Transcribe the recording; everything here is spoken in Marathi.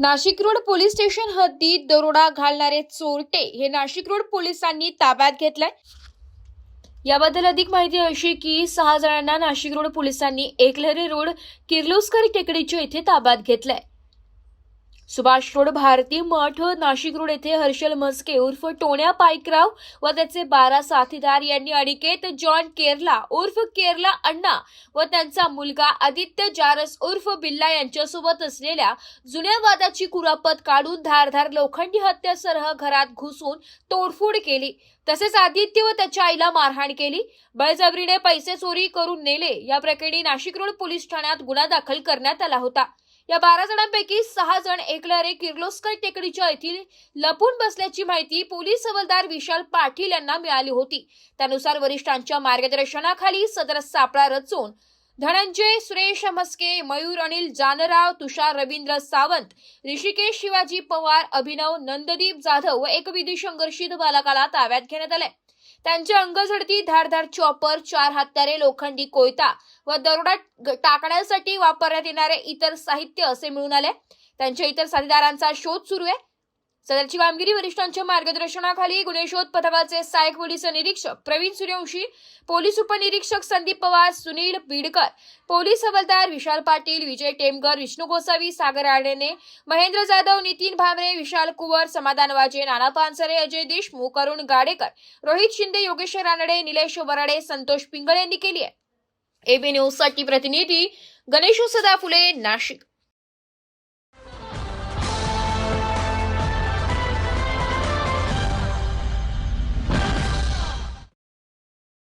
नाशिक रोड पोलीस स्टेशन हद्दीत दरोडा घालणारे चोरटे हे नाशिक रोड पोलिसांनी ताब्यात घेतलंय. याबद्दल अधिक माहिती अशी की सहा जणांना नाशिक रोड पोलिसांनी एकलहरे रोड किर्लोस्कर टेकडीच्या इथे ताब्यात घेतलाय. सुभाष रोड भारती मठ नाशिक रोड येथे हर्षल मस्के उर्फ टोण्या पाईकराव व त्याचे बारा साथीदार यांनी अनिकेत जॉन केरला उर्फ केरला अण्णा व त्यांचा मुलगा आदित्य जारस उर्फ बिल्ला यांच्यासोबत असलेल्या जुन्या वादाची कुरापत काढून धारधार लोखंडी हत्यासह घरात घुसून तोडफोड केली. तसेच आदित्य व त्याच्या आईला मारहाण केली. बळजबरीने पैसे चोरी करून नेले. या प्रकरणी नाशिक रोड पोलीस ठाण्यात गुन्हा दाखल करण्यात आला होता. या बारा जणांपैकी सहा जण एकलारे किर्लोस्कर टेकडीच्या येथील लपून बसल्याची माहिती पोलीस हवालदार विशाल पाटील यांना मिळाली होती. त्यानुसार वरिष्ठांच्या मार्गदर्शनाखाली सदर सापळा रचून धनंजय सुरेश मस्के मयूर अनिल जानराव तुषार रवींद्र सावंत ऋषिकेश शिवाजी पवार अभिनव नंददीप जाधव व एकविधी संघर्षित बालकाला ताब्यात घेण्यात आले त्यांच्या अंगझडती धारधार चॉपर चार हत्यारे लोखंडी कोयता व दरोडा टाकण्यासाठी वापरण्यात येणारे इतर साहित्य असे मिळून आले. त्यांच्या इतर साथीदारांचा शोध सुरू आहे. सदरची कामगिरी वरिष्ठांच्या मार्गदर्शनाखाली गुन्हे शोध पथकाचे सहाय्यक पोलीस निरीक्षक प्रवीण सूर्यवंशी पोलीस उपनिरीक्षक संदीप पवार सुनील बीडकर पोलीस हवालदार विशाल पाटील विजय टेमकर विष्णू गोसावी सागर आडेने महेंद्र जाधव नितीन भामरे विशाल कुवर समाधान वाजे नाना पानसरे अजय देशमुख अरुण गाडेकर रोहित शिंदे योगेश रानडे निलेश वराडे संतोष पिंगळ यांनी केली आहे. एबी न्यूजसाठी प्रतिनिधी गणेश सदा फुले नाशिक.